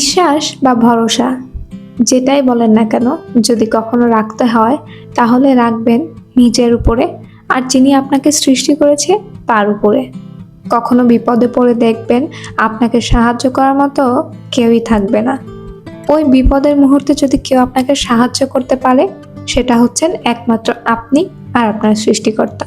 বিশ্বাস বা ভরসা, যেটাই বলেন না কেন, যদি কখনো রাখতে হয়, তাহলে রাখবেন নিজের উপরে, আর যিনি আপনাকে সৃষ্টি করেছে, তার উপরে। কখনো বিপদে পড়ে দেখবেন, আপনাকে সাহায্য করার মতো কেউই থাকবে না। ওই বিপদের মুহূর্তে যদি কেউ আপনাকে সাহায্য করতে পারে, সেটা হচ্ছেন একমাত্র আপনি আর আপনার সৃষ্টিকর্তা।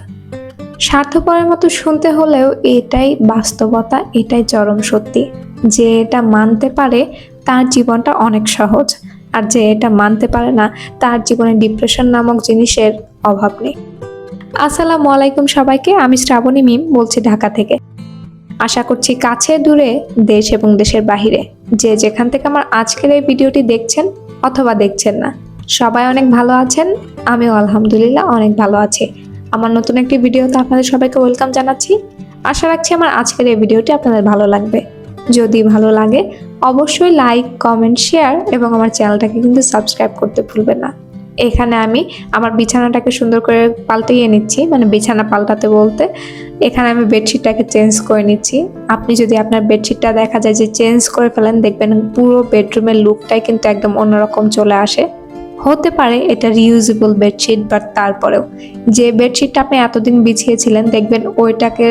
স্বার্থপরের মতো শুনতে হলেও এটাই বাস্তবতা, এটাই চরম সত্যি। যে এটা মানতে পারে, তার জীবনটা অনেক সহজ। আর যে এটা মানতে পারে না, তার জীবনে ডিপ্রেশন নামক জিনিসের অভাব নেই। আসসালামু আলাইকুম সবাইকে, আমি শ্রাবণী মিম, বলছি ঢাকা থেকে। আশা করছি কাছে, দূরে, দেশ এবং দেশের বাহিরে। যে যেখান থেকে আমার আজকের এই ভিডিওটি দেখছেন অথবা দেখছেন না, সবাই অনেক ভালো আছেন, আমিও আলহামদুলিল্লাহ অনেক ভালো আছি। আমার নতুন একটি ভিডিওতে আপনাদের সবাইকে ওয়েলকাম জানাচ্ছি। আশা রাখছি আমার আজকের এই ভিডিওটি আপনাদের ভালো লাগবে। যদি ভালো লাগে, অবশ্যই লাইক কমেন্ট শেয়ার এবং আমার চ্যানেলটাকে কিন্তু সাবস্ক্রাইব করতে ভুলবেন না। এখানে আমি আমার বিছানাটাকে সুন্দর করে পাল্টিয়ে নিচ্ছি মানে বিছানা পাল্টাতে বলতে। এখানে আমি বেডশিটটাকে চেঞ্জ করে নিচ্ছি। আপনি যদি আপনার বেডশিটটা দেখা যায় যে চেঞ্জ করে ফেলেন, দেখবেন পুরো বেডরুমের লুকটাই কিন্তু একদম অন্যরকম চলে আসে। হতে পারে এটা রিউজেবল বেডশিট বাট তারপরেও। যে বেডশিটটা আপনি এতদিন বিছিয়েছিলেন, দেখবেন ওইটাকে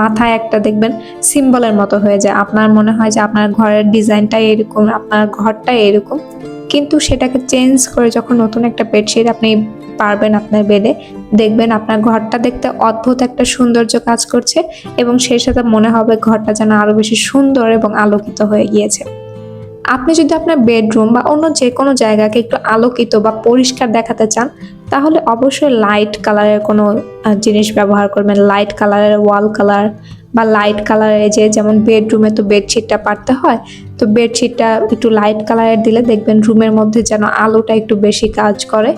মাথায় একটা দেখবেন সিম্বলের মতো হয়ে যায়। আপনার মনে হয় যে আপনার ঘরের ডিজাইনটাই এরকম, আপনার ঘরটাই এরকম, কিন্তু সেটাকে চেঞ্জ করে যখন নতুন একটা বেডশিট আপনি পারবেন আপনার বেডে দেখবেন আপনার ঘরটা দেখতে অদ্ভুত একটা সৌন্দর্য কাজ করছে, এবং সেই সাথে মনে হবে ঘরটা যেন আরও বেশি সুন্দর এবং আলোকিত হয়ে গিয়েছে। আপনি যদি আপনার বেডরুম বা অন্য যে কোনো জায়গাকে একটু আলোকিত বা পরিষ্কার দেখাতে চান, তাহলে অবশ্যই লাইট কালারের কোনো জিনিস ব্যবহার করবেন। লাইট কালারের ওয়াল কালার বা লাইট কালারের যে যেমন বেডরুমে তো বেডশিটটা পারতে হয়, তো বেডশিটটা একটু লাইট কালারের দিলে দেখবেন রুমের মধ্যে যেন আলোটা একটু বেশি কাজ করে।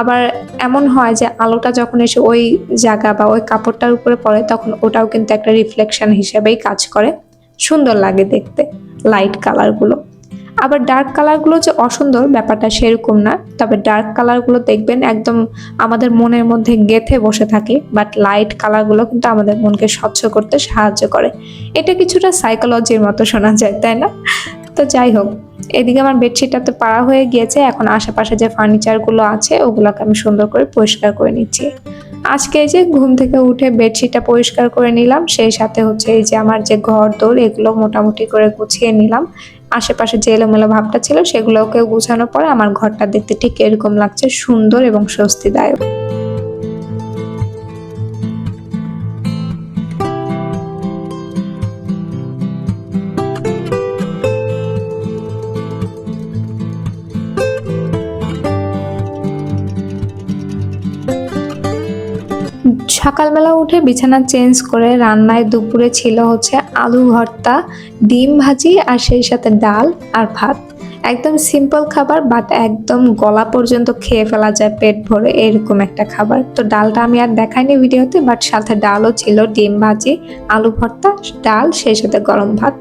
আবার এমন হয় যে আলোটা যখন এসে ওই জায়গা বা ওই কাপড়টার উপরে পড়ে, তখন ওটাও কিন্তু একটা রিফ্লেকশন হিসেবেই কাজ করে। সুন্দর লাগে দেখতে লাইট কালারগুলো আবার ডার্ক কালারগুলো যে অসুন্দর, ব্যাপারটা সেরকম না। তবে ডার্ক কালারগুলো দেখবেন একদম আমাদের মনের মধ্যে গেথে বসে থাকে বাট লাইট কালারগুলো কিন্তু আমাদের মনকে স্বচ্ছ করতে সাহায্য করে। এটা কিছুটা সাইকোলজির মতো শোনা যায়, তাই না? তো যাই হোক, এদিকে আমার বেডশিটটা তো পাড়া হয়ে গিয়েছে, এখন আশেপাশে যে ফার্নিচারগুলো আছে, ওগুলোকে আমি সুন্দর করে পরিষ্কার করে নিচ্ছি। আজকে এই যে ঘুম থেকে উঠে বেডশিটটা পরিষ্কার করে নিলাম, সেই সাথে হচ্ছে এই যে আমার যে ঘর দৌড় এগুলো মোটামুটি করে গুছিয়ে নিলাম। আশেপাশে যে এলোমেলো ভাবটা ছিল সেগুলোকে গুছানোর পরে আমার ঘরটা দেখতে ঠিক এরকম লাগছে সুন্দর এবং স্বস্তিদায়ক। সকালবেলা উঠে বিছানা চেঞ্জ করে রান্নায় দুপুরে ছিল হচ্ছে আলু ভর্তা, ডিম ভাজি আর সেই সাথে ডাল আর ভাত। একদম সিম্পল খাবার বাট একদম গলা পর্যন্ত খেয়ে ফেলা যায় পেট ভরে এরকম একটা খাবার। তো ডালটা আমি আর দেখাইনি ভিডিওতে বাট সাথে ডালও ছিল, ডিম ভাজি, আলু ভর্তা, ডাল, সেই সাথে গরম ভাত।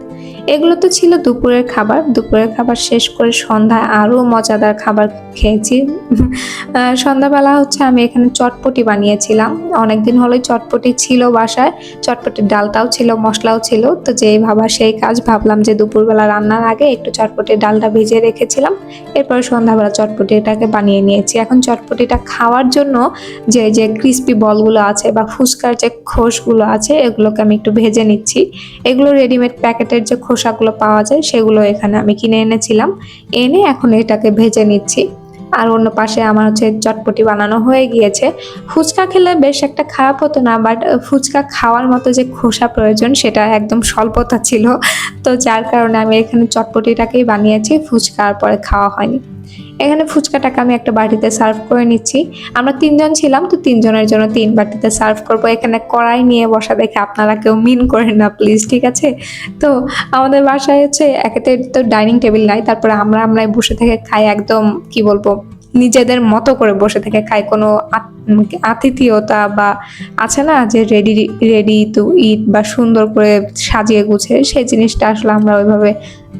এগুলো তো ছিল দুপুরের খাবার। দুপুরের খাবার শেষ করে সন্ধ্যায় আরও মজাদার খাবার খেয়েছি। সন্ধ্যাবেলা হচ্ছে আমি এখানে চটপটি বানিয়েছিলাম। অনেকদিন হলোই চটপটি ছিল বাসায়। চটপটির ডালটাও ছিল, মশলাও ছিল। তো যেই ভাবা সেই কাজ ভাবলাম যে দুপুরবেলা রান্নার আগে একটু চটপটির ডালটা ভিজিয়ে রেখেছিলাম। এরপর সন্ধ্যাবেলা চটপটিটাকে বানিয়ে নিয়েছি। এখন চটপটিটা খাওয়ার জন্য যে যে ক্রিস্পি বলগুলো আছে বা ফুচকার যে খোসগুলো আছে, এগুলোকে আমি একটু ভেজে নিচ্ছি। এগুলো রেডিমেড প্যাকেটের যে খোসাগুলো পাওয়া যায়, সেগুলো এখানে আমি কিনে এনেছিলাম। এনে এখন এটাকে ভেজে নিচ্ছি। আর অন্য পাশে আমার হচ্ছে চটপটি বানানো হয়ে গিয়েছে। ফুচকা খেলে বেশ একটা খারাপ হতো না বাট ফুচকা খাওয়ার মতো যে খোসা প্রয়োজন, সেটা একদম স্বল্পতা ছিল। তো যার কারণে আমি এখানে চটপটিটাকেই বানিয়েছি ফুচকার পরে খাওয়া হয়নি। এখানে ফুচকাটাকে আমি একটা বাটিতে সার্ভ করে নিচ্ছি। আমরা তিনজন ছিলাম, তো তিনজনের জন্য তিন বাটিতে সার্ভ করব। এখানে কড়াই নিয়ে বসা দেখে আপনারা কেউ মিন করেন না প্লিজ ঠিক আছে? তো আমাদের বাসায় হচ্ছে একেতে তো ডাইনিং টেবিল নাই, তারপরে আমরা আমরাই বসে থেকে খাই একদম, কি বলব নিজেদের মতো করে বসে থেকে খায় কোনো আত- উম, বা আছে না যে রেডি রেডি টু ইট বা সুন্দর করে সাজিয়ে গুছিয়ে সেই জিনিসটা আসলে আমরা ওইভাবে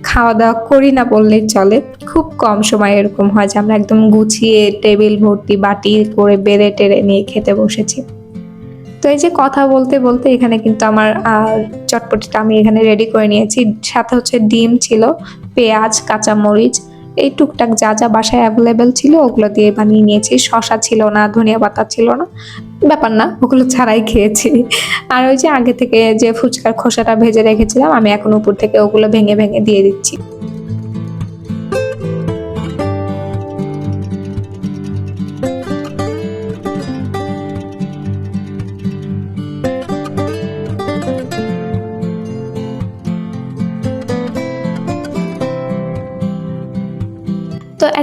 খাওয়া দাওয়া করি না বললেই চলে। খুব কম সময় এরকম হয় যে আমরা একদম গুছিয়ে টেবিল ভর্তি বাটি করে বেড়ে টেড়ে নিয়ে খেতে বসেছি। তো এই যে কথা বলতে বলতে এখানে কিন্তু আমার চটপটিটা আমি এখানে রেডি করে নিয়েছি। সাথে হচ্ছে ডিম ছিল পেঁয়াজ কাঁচামরিচ এই টুকটাক যা যা বাসায় অ্যাভেলেবেল ছিল, ওগুলো দিয়ে বানিয়ে নিয়েছি। শশা ছিল না, ধনিয়া পাতা ছিল না। ব্যাপার না, ওগুলো ছাড়াই খেয়েছি। আর ওই যে আগে থেকে যে ফুচকার খোসাটা ভেজে রেখেছিলাম, আমি এখন উপর থেকে ওগুলো ভেঙে ভেঙে দিয়ে দিচ্ছি।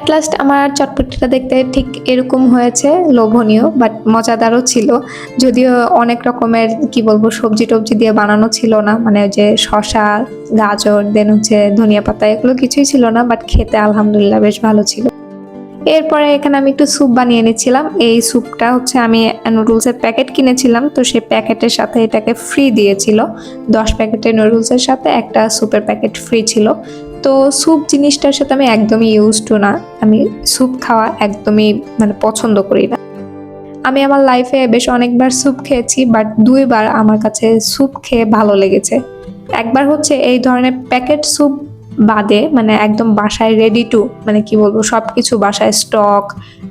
অ্যাট লাস্ট আমার চটপটিটা দেখতে ঠিক এরকম হয়েছে, লোভনীয় বাট মজাদারও ছিল। যদিও অনেক রকমের, কি বলব, সবজি টবজি দিয়ে বানানো ছিল না। মানে যে শশা গাজর দেন হচ্ছে ধনিয়া পাতা, এগুলো কিছুই ছিল না বাট খেতে আলহামদুলিল্লাহ বেশ ভালো ছিল। এরপরে এখানে আমি একটু স্যুপ বানিয়ে নিচ্ছিলাম। এই স্যুপটা হচ্ছে আমি নুডলসের প্যাকেট কিনেছিলাম, তো সেই প্যাকেটের সাথে এটাকে ফ্রি দিয়েছিল। দশ প্যাকেটের নুডলসের সাথে একটা স্যুপের প্যাকেট ফ্রি ছিল। তো স্যুপ জিনিসটার সাথে আমি একদমই ইউজ টু না। আমি স্যুপ খাওয়া একদমই মানে পছন্দ করি না। আমি আমার লাইফে বেশ অনেকবার স্যুপ খেয়েছি বাট দুইবার আমার কাছে স্যুপ খেয়ে ভালো লেগেছে। একবার হচ্ছে এই ধরনের প্যাকেট স্যুপ বাদে মানে একদম বাসায় রেডি টু মানে কি বলব সব কিছু বাসায় স্টক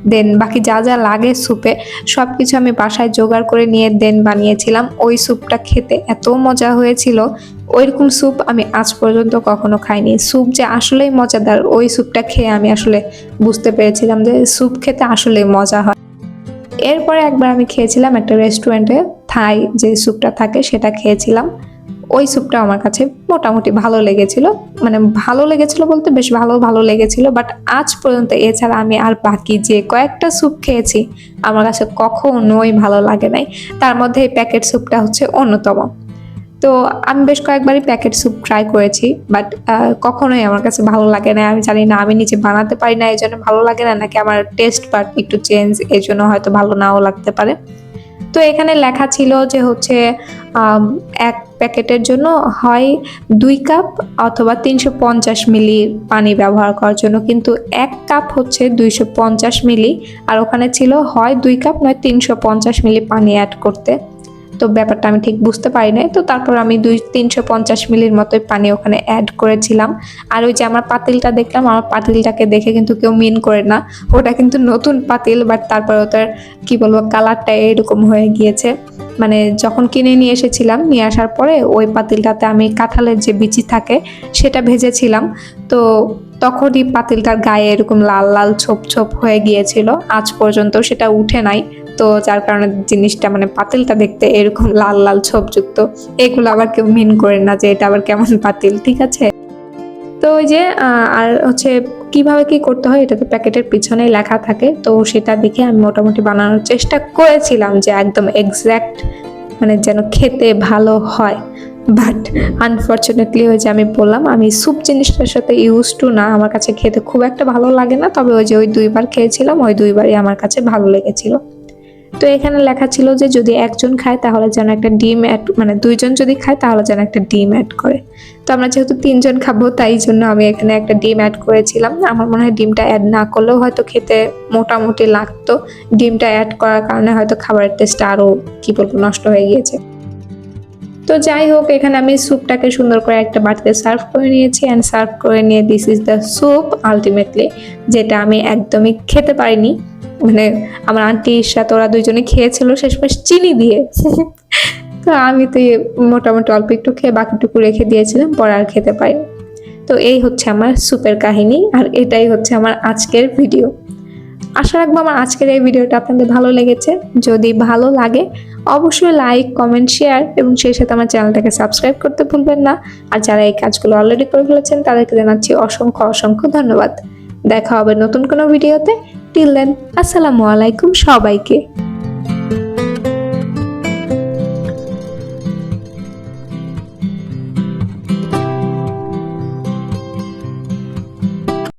দেন বাকি যা যা লাগে স্যুপে সব কিছু আমি বাসায় জোগাড় করে নিয়ে দেন বানিয়েছিলাম। ওই স্যুপটা খেতে এত মজা হয়েছিল। ওইরকম স্যুপ আমি আজ পর্যন্ত কখনো খাইনি। স্যুপ যে আসলেই মজাদার, ওই স্যুপটা খেয়ে আমি আসলে বুঝতে পেরেছিলাম যে স্যুপ খেতে আসলেই মজা হয়। এরপরে একবার আমি খেয়েছিলাম একটা রেস্টুরেন্টে থাই যে স্যুপটা থাকে সেটা খেয়েছিলাম। ওই স্যুপটা আমার কাছে মোটামুটি ভালো লেগেছিল। মানে ভালো লেগেছিল বলতে বেশ ভালো ভালো লেগেছিল বাট আজ পর্যন্ত এছাড়া আমি আর বাকি যে কয়েকটা স্যুপ খেয়েছি, আমার কাছে কখনোই ভালো লাগে নাই। তার মধ্যে এই প্যাকেট স্যুপটা হচ্ছে অন্যতম। তো আমি বেশ কয়েকবারই প্যাকেট স্যুপ ট্রাই করেছি বাট কখনোই আমার কাছে ভালো লাগে না আমি জানি না, আমি নিজে বানাতে পারি না এই জন্য ভালো লাগে না, নাকি আমার টেস্ট বাট একটু চেঞ্জ এই জন্য হয়তো ভালো নাও লাগতে পারে। তো এখানে লেখা ছিল যে হচ্ছে এক প্যাকেটের জন্য হয় দুই কাপ অথবা তিনশো পঞ্চাশ মিলি পানি ব্যবহার করার জন্য, কিন্তু এক কাপ হচ্ছে দুইশো পঞ্চাশ মিলি, আর ওখানে ছিল হয় দুই কাপ নয় তিনশো পঞ্চাশ মিলি পানি অ্যাড করতে। তো ব্যাপারটা আমি ঠিক বুঝতে পারি নাই। তো তারপর আমি দুই, তিনশো পঞ্চাশ মিলির মতোই পানি ওখানে অ্যাড করেছিলাম। আর ওই যে আমার পাতিলটা দেখলাম, আমার পাতিলটাকে দেখে কিন্তু কেউ মিন করে না। ওটা কিন্তু নতুন পাতিল বাট তারপর ওটার, কি বলব কালারটা এরকম হয়ে গিয়েছে। মানে যখন কিনে নিয়ে এসেছিলাম, নিয়ে আসার পরে ওই পাতিলটাতে আমি কাঁঠালের যে বিচি থাকে, সেটা ভেজেছিলাম। তো তখনই পাতিলটার গায়ে এরকম লাল লাল ছোপ ছোপ হয়ে গিয়েছিল। আজ পর্যন্ত সেটা উঠে নাই। তো যার কারণে জিনিসটা মানে পাতিলটা দেখতে এরকম লাল লাল ছোপযুক্ত। এগুলো আবার কেউ মিন করে না যে এটা আবার কেমন পাতিল, ঠিক আছে? তো ওই যে আর হচ্ছে কীভাবে কি করতে হয় এটা তো প্যাকেটের পিছনে লেখা থাকে। তো সেটা দেখে আমি মোটামুটি বানানোর চেষ্টা করেছিলাম যে একদম এক্স্যাক্ট মানে যেন খেতে ভালো হয়। বাট আনফর্চুনেটলি ওই যে আমি বললাম, আমি স্যুপ জিনিসটার সাথে ইউজ টু না, আমার কাছে খেতে খুব একটা ভালো লাগে না। তবে ওই যে ওই দুইবার খেয়েছিলাম, ওই দুইবারই আমার কাছে ভালো লেগেছিল। তো এখানে লেখা ছিল যে যদি একজন খায় তাহলে যেন একটা ডিম অ্যাড মানে দুইজন যদি খায় তাহলে যেন একটা ডিম অ্যাড করে। তো আমরা যেহেতু তিনজন খাব, তাই জন্য আমি এখানে একটা ডিম অ্যাড করেছিলাম। আমার মনে হয় ডিমটা অ্যাড না করলেও হয়তো খেতে মোটামুটি লাগতো। ডিমটা অ্যাড করার কারণে হয়তো খাবারের টেস্টটা আরও, কী বলব, নষ্ট হয়ে গিয়েছে। তো যাই হোক, এখানে আমি স্যুপটাকে সুন্দর করে একটা বাটিতে সার্ভ করে নিয়েছি। অ্যান্ড সার্ভ করে নিয়ে this is the soup ultimately যেটা আমি একদমই খেতে পারিনি। মানে আমার আন্টির সাথে ওরা দুইজনে খেয়েছিল শেষমেশ চিনি দিয়ে। তো আমি তো মোটামুটি অল্প একটু খেয়ে বাকিটুকু রেখে দিয়েছিলাম পরে আর খেতে পারিনি তো এই হচ্ছে আমার স্যুপের কাহিনী আর এটাই হচ্ছে আমার আজকের ভিডিও। আশা রাখব আমার আজকের এই ভিডিওটা আপনাদের ভালো লেগেছে। যদি ভালো লাগে অবশ্যই লাইক কমেন্ট শেয়ার এবং সেই সাথে আমার চ্যানেলটাকে সাবস্ক্রাইব করতে ভুলবেন না। আর যারা এই কাজগুলো অলরেডি করে ফেলেছেন তাদেরকে জানাচ্ছি অসংখ্য অসংখ্য ধন্যবাদ। দেখা হবে নতুন কোনো ভিডিওতে। টিল দেন আসসালামু আলাইকুম সবাইকে।